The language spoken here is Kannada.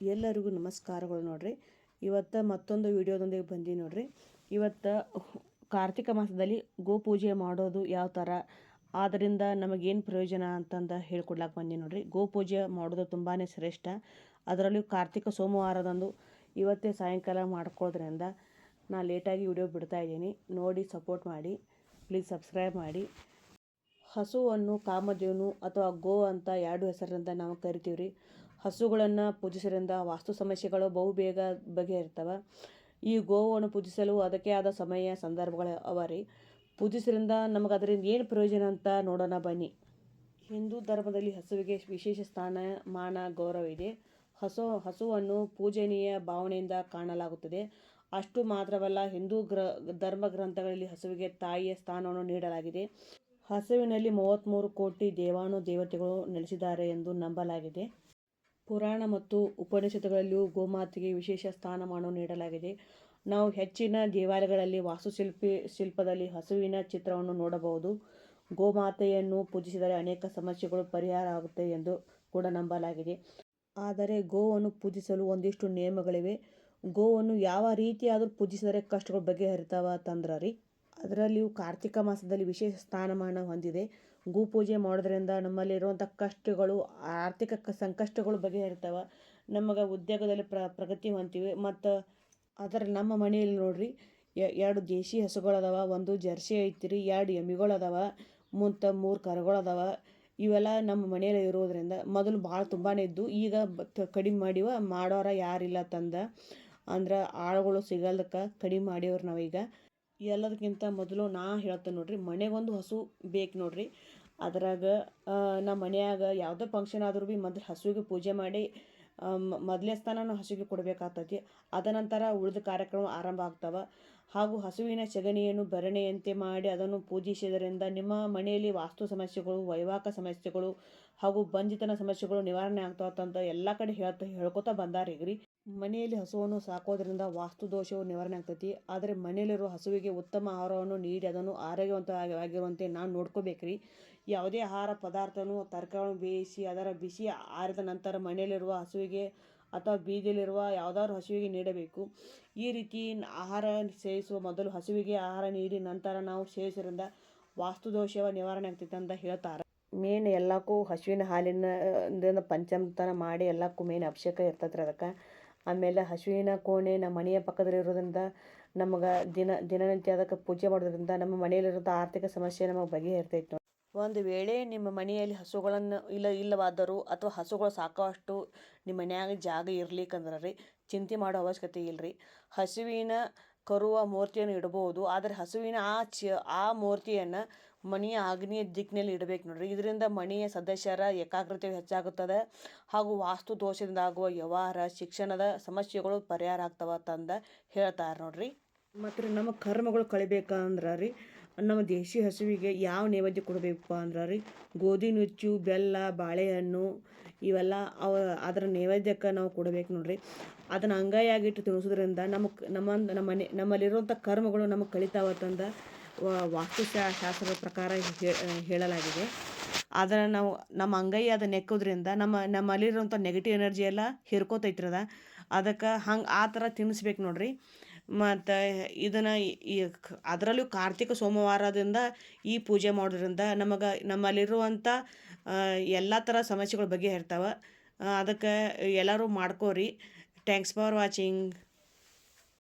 ಎಲ್ಲರಿಗೂ ನಮಸ್ಕಾರಗಳು ನೋಡ್ರಿ. ಇವತ್ತು ಮತ್ತೊಂದು ವಿಡಿಯೋದೊಂದಿಗೆ ಬಂದು ನೋಡ್ರಿ. ಇವತ್ತು ಕಾರ್ತಿಕ ಮಾಸದಲ್ಲಿ ಗೋಪೂಜೆ ಮಾಡೋದು ಯಾವ ಥರ? ಆದ್ದರಿಂದ ನಮಗೇನು ಪ್ರಯೋಜನ ಅಂತಂದು ಹೇಳ್ಕೊಡ್ಲಾಕ ಬಂದೀನಿ ನೋಡ್ರಿ. ಗೋಪೂಜೆ ಮಾಡೋದು ತುಂಬಾ ಶ್ರೇಷ್ಠ. ಅದರಲ್ಲೂ ಕಾರ್ತಿಕ ಸೋಮವಾರದಂದು ಇವತ್ತೇ ಸಾಯಂಕಾಲ ಮಾಡ್ಕೊಳ್ಳೋದ್ರಿಂದ ನಾ ಲೇಟಾಗಿ ವಿಡಿಯೋ ಬಿಡ್ತಾ ಇದ್ದೀನಿ. ನೋಡಿ, ಸಪೋರ್ಟ್ ಮಾಡಿ. ಪ್ಲೀಸ್ ಸಬ್ಸ್ಕ್ರೈಬ್ ಮಾಡಿ. ಹಸುವನ್ನು ಕಾಮಧೇನು ಅಥವಾ ಗೋ ಅಂತ ಎರಡು ಹೆಸರಿನಿಂದ ನಾವು ಕರಿತೀವಿ ರೀ ಹಸುಗಳನ್ನು ಪೂಜಿಸೋದ್ರಿಂದ ವಾಸ್ತು ಸಮಸ್ಯೆಗಳು ಬಹು ಬೇಗ ಇರ್ತವೆ ಈ ಗೋವನ್ನು ಪೂಜಿಸಲು ಅದಕ್ಕೆ ಆದ ಸಮಯ ಸಂದರ್ಭಗಳು ಅವ ರೀ. ಪೂಜಿಸೋದ್ರಿಂದ ನಮಗೆ ಅದರಿಂದ ಏನು ಪ್ರಯೋಜನ ಅಂತ ನೋಡೋಣ ಬನ್ನಿ. ಹಿಂದೂ ಧರ್ಮದಲ್ಲಿ ಹಸುವಿಗೆ ವಿಶೇಷ ಸ್ಥಾನ ಮಾನ ಗೌರವ ಇದೆ. ಹಸು, ಹಸುವನ್ನು ಪೂಜನೀಯ ಭಾವನೆಯಿಂದ ಕಾಣಲಾಗುತ್ತದೆ. ಅಷ್ಟು ಮಾತ್ರವಲ್ಲ ಹಿಂದೂ ಗ್ರ, ಧರ್ಮ ಗ್ರಂಥಗಳಲ್ಲಿ ಹಸುವಿಗೆ ತಾಯಿಯ ಸ್ಥಾನವನ್ನು ನೀಡಲಾಗಿದೆ. ಹಸುವಿನಲ್ಲಿ ಮೂವತ್ತ್ಮೂರು ಕೋಟಿ ದೇವಾನು ದೇವತೆಗಳು ನೆಲೆಸಿದ್ದಾರೆ ಎಂದು ನಂಬಲಾಗಿದೆ. ಪುರಾಣ ಮತ್ತು ಉಪನಿಷತ್ತುಗಳಲ್ಲಿಯೂ ಗೋಮಾತೆಗೆ ವಿಶೇಷ ಸ್ಥಾನಮಾನವನ್ನು ನೀಡಲಾಗಿದೆ. ನಾವು ಹೆಚ್ಚಿನ ದೇವಾಲಯಗಳಲ್ಲಿ ವಾಸ್ತುಶಿಲ್ಪಿ, ಶಿಲ್ಪದಲ್ಲಿ ಹಸುವಿನ ಚಿತ್ರವನ್ನು ನೋಡಬಹುದು. ಗೋಮಾತೆಯನ್ನು ಪೂಜಿಸಿದರೆ ಅನೇಕ ಸಮಸ್ಯೆಗಳು ಪರಿಹಾರ ಆಗುತ್ತೆ ಎಂದು ಕೂಡ ನಂಬಲಾಗಿದೆ. ಆದರೆ ಗೋವನ್ನು ಪೂಜಿಸಲು ಒಂದಿಷ್ಟು ನಿಯಮಗಳಿವೆ. ಗೋವನ್ನು ಯಾವ ರೀತಿಯಾದರೂ ಪೂಜಿಸಿದರೆ ಕಷ್ಟಗಳು ಬಗೆಹರಿತಾವ ತಂದ್ರ ರೀ ಅದರಲ್ಲಿಯೂ ಕಾರ್ತಿಕ ಮಾಸದಲ್ಲಿ ವಿಶೇಷ ಸ್ಥಾನಮಾನ ಹೊಂದಿದೆ. ಗೋಪೂಜೆ ಮಾಡೋದ್ರಿಂದ ನಮ್ಮಲ್ಲಿರುವಂಥ ಕಷ್ಟಗಳು ಆರ್ಥಿಕ ಸಂಕಷ್ಟಗಳು ಬಗೆಹರಿತವೆ. ನಮಗೆ ಉದ್ಯೋಗದಲ್ಲಿ ಪ್ರ, ಪ್ರಗತಿ ಹೊಂತೀವಿ ಮತ್ತು ಅದರ ನಮ್ಮ ಮನೆಯಲ್ಲಿ ನೋಡ್ರಿ ಎರಡು ದೇಶಿ ಹಸುಗಳದಾವ ಒಂದು ಜರ್ಸಿ ಐತಿ ರೀ ಎರಡು ಎಮ್ಮಿಗಳದಾವ ಮುಂತ ಮೂರು ಕರುಗಳದಾವ ಇವೆಲ್ಲ ನಮ್ಮ ಮನೆಯಲ್ಲಿ ಇರೋದ್ರಿಂದ ಮೊದಲು ಭಾಳ ತುಂಬಾ ಇದ್ದು, ಈಗ ಕಡಿಮೆ ಮಾಡಿವ, ಮಾಡೋರ ಯಾರಿಲ್ಲ ತಂದ. ಅಂದ್ರೆ ಆಳುಗಳು ಸಿಗಲ್ದಕ್ಕೆ ಕಡಿಮೆ ಮಾಡಿವ್ರು ನಾವೀಗ. ಎಲ್ಲದಕ್ಕಿಂತ ಮೊದಲು ನಾ ಹೇಳ್ತೇನೆ ನೋಡ್ರಿ, ಮನೆಗೊಂದು ಹಸು ಬೇಕು ನೋಡ್ರಿ. ಅದ್ರಾಗ ನಮ್ಮ ಮನ್ಯಾಗ ಯಾವುದೇ ಫಂಕ್ಷನ್ ಆದರೂ ಭೀ ಮೊದಲು ಹಸುವಿಗೆ ಪೂಜೆ ಮಾಡಿ ಮೊದಲನೇ ಸ್ಥಾನ ಹಸುವಿಗೆ ಕೊಡಬೇಕಾಗ್ತೈತಿ ಅದನಂತರ ಉಳಿದ ಕಾರ್ಯಕ್ರಮ ಆರಂಭ ಆಗ್ತವೆ. ಹಾಗೂ ಹಸುವಿನ ಸಗಣಿಯನ್ನು ಭರಣೆಯಂತೆ ಮಾಡಿ ಅದನ್ನು ಪೂಜಿಸಿದರಿಂದ ನಿಮ್ಮ ಮನೆಯಲ್ಲಿ ವಾಸ್ತು ಸಮಸ್ಯೆಗಳು ವೈವಾಹಿಕ ಸಮಸ್ಯೆಗಳು ಹಾಗೂ ಬಂಜಿತನ ಸಮಸ್ಯೆಗಳು ನಿವಾರಣೆ ಆಗ್ತಾವಂತ ಎಲ್ಲ ಕಡೆ ಹೇಳ್ತಾ, ಹೇಳ್ಕೊತಾ ಬಂದಾರ ಈಗ ರೀ ಮನೆಯಲ್ಲಿ ಹಸುವನ್ನು ಸಾಕೋದ್ರಿಂದ ವಾಸ್ತು ದೋಷವು ನಿವಾರಣೆ ಆಗ್ತೈತಿ. ಆದರೆ ಮನೆಯಲ್ಲಿರುವ ಹಸುವಿಗೆ ಉತ್ತಮ ಆಹಾರವನ್ನು ನೀಡಿ ಅದನ್ನು ಆರೋಗ್ಯವಂತವಾಗಿರುವಂತೆ ನಾವು ನೋಡ್ಕೋಬೇಕ್ರಿ. ಯಾವುದೇ ಆಹಾರ ಪದಾರ್ಥನೂ ತರಕಾರಿಗಳನ್ನು ಬೇಯಿಸಿ ಅದರ ಬಿಸಿ ಆರಿದ ನಂತರ ಮನೆಯಲ್ಲಿರುವ ಹಸುವಿಗೆ ಅಥವಾ ಬೀದಿಯಲ್ಲಿರುವ ಯಾವುದಾದ್ರು ಹಸುವಿಗೆ ನೀಡಬೇಕು. ಈ ರೀತಿ ಆಹಾರ ಸೇವಿಸುವ ಮೊದಲು ಹಸುವಿಗೆ ಆಹಾರ ನೀಡಿ ನಂತರ ನಾವು ಸೇವಿಸೋದ್ರಿಂದ ವಾಸ್ತುದೋಷವ ನಿವಾರಣೆ ಆಗ್ತೈತೆ ಅಂತ ಹೇಳ್ತಾರೆ. ಮೇನ್ ಎಲ್ಲಕ್ಕೂ ಹಸುವಿನ ಹಾಲಿನ ಪಂಚಮತನ ಮಾಡಿ ಎಲ್ಲಕ್ಕೂ ಮೇನ್ ಅಭಿಷೇಕ ಇರ್ತೈತೆ ಅದಕ್ಕೆ. ಆಮೇಲೆ ಹಸುವಿನ ಕೋಣೆ ನಮ್ಮ ಮನೆಯ ಪಕ್ಕದಲ್ಲಿ ಇರೋದ್ರಿಂದ ನಮಗೆ ದಿನ ದಿನನಿತ್ಯ ಅದಕ್ಕೆ ಪೂಜೆ ಮಾಡೋದ್ರಿಂದ ನಮ್ಮ ಮನೆಯಲ್ಲಿರುವಂಥ ಆರ್ಥಿಕ ಸಮಸ್ಯೆ ನಮಗೆ ಬಗೆಹರಿತೈತೆ ಒಂದು ವೇಳೆ ನಿಮ್ಮ ಮನೆಯಲ್ಲಿ ಹಸುಗಳನ್ನು ಇಲ್ಲ, ಇಲ್ಲವಾದರೂ ಅಥವಾ ಹಸುಗಳು ಸಾಕುವಷ್ಟು ನಿಮ್ಮ ಮನ್ಯಾಗ ಜಾಗ ಇರ್ಲಿಕ್ಕಂದ್ರೆ ರೀ ಚಿಂತೆ ಮಾಡೋ ಅವಶ್ಯಕತೆ ಇಲ್ಲ ರೀ ಹಸುವಿನ ಕರುವ ಮೂರ್ತಿಯನ್ನು ಇಡ್ಬೋದು ಆದರೆ ಹಸುವಿನ ಆ ಚ, ಆ ಮೂರ್ತಿಯನ್ನು ಮನೆಯ ಆಗ್ನೇಯ ದಿಕ್ಕಿನಲ್ಲಿ ಇಡಬೇಕು ನೋಡ್ರಿ. ಇದರಿಂದ ಮನೆಯ ಸದಸ್ಯರ ಏಕಾಗ್ರತೆ ಹೆಚ್ಚಾಗುತ್ತದೆ. ಹಾಗೂ ವಾಸ್ತು ದೋಷದಿಂದ ಆಗುವ ವ್ಯವಹಾರ, ಶಿಕ್ಷಣದ ಸಮಸ್ಯೆಗಳು ಪರಿಹಾರ ಆಗ್ತವೆ ಅಂತಂದು ಹೇಳ್ತಾರೆ ನೋಡ್ರಿ. ಮತ್ತು ನಮ್ಮ ಕರ್ಮಗಳು ಕಳಿಬೇಕಂದ್ರೆ ರೀ, ನಮ್ಮ ದೇಶಿ ಹಸುವಿಗೆ ಯಾವ ನೈವೇದ್ಯ ಕೊಡಬೇಕಪ್ಪ ಅಂದ್ರೆ ರೀ, ಗೋಧಿ ನುಚ್ಚು, ಬೆಲ್ಲ, ಬಾಳೆಹಣ್ಣು ಇವೆಲ್ಲ ಅವ ಅದರ ನೈವೇದ್ಯಕ್ಕೆ ನಾವು ಕೊಡಬೇಕು ನೋಡ್ರಿ. ಅದನ್ನು ಅಂಗೈಯಾಗಿಟ್ಟು ತಿನ್ನಿಸೋದ್ರಿಂದ ನಮಗೆ ನಮ್ಮ ನಮ್ಮ ಮನೆ ನಮ್ಮಲ್ಲಿರುವಂಥ ಕರ್ಮಗಳು ನಮಗೆ ಕಳಿತಾವತ್ತಂದು ವಾಸ್ತುಶಾಸ್ತ್ರದ ಪ್ರಕಾರ ಹೇಳಲಾಗಿದೆ. ಆದರೆ ನಾವು ನಮ್ಮ ಅಂಗೈ ಅದು ನೆಕ್ಕೋದ್ರಿಂದ ನಮ್ಮ ನಮ್ಮಲ್ಲಿರುವಂಥ ನೆಗೆಟಿವ್ ಎನರ್ಜಿ ಎಲ್ಲ ಹಿರ್ಕೋತೈತ್ರದ. ಅದಕ್ಕೆ ಹಂಗೆ ಆ ಥರ ತಿನ್ನಿಸ್ಬೇಕು ನೋಡ್ರಿ. ಮತ್ತು ಇದನ್ನು ಈ ಅದರಲ್ಲೂ ಕಾರ್ತಿಕ ಸೋಮವಾರದಿಂದ ಈ ಪೂಜೆ ಮಾಡೋದ್ರಿಂದ ನಮಗೆ ನಮ್ಮಲ್ಲಿರುವಂಥ ಎಲ್ಲ ಥರ ಸಮಸ್ಯೆಗಳು ಬಗೆಹರ್ತಾವೆ ಅದಕ್ಕೆ ಎಲ್ಲರೂ ಮಾಡ್ಕೋರಿ. Thanks for watching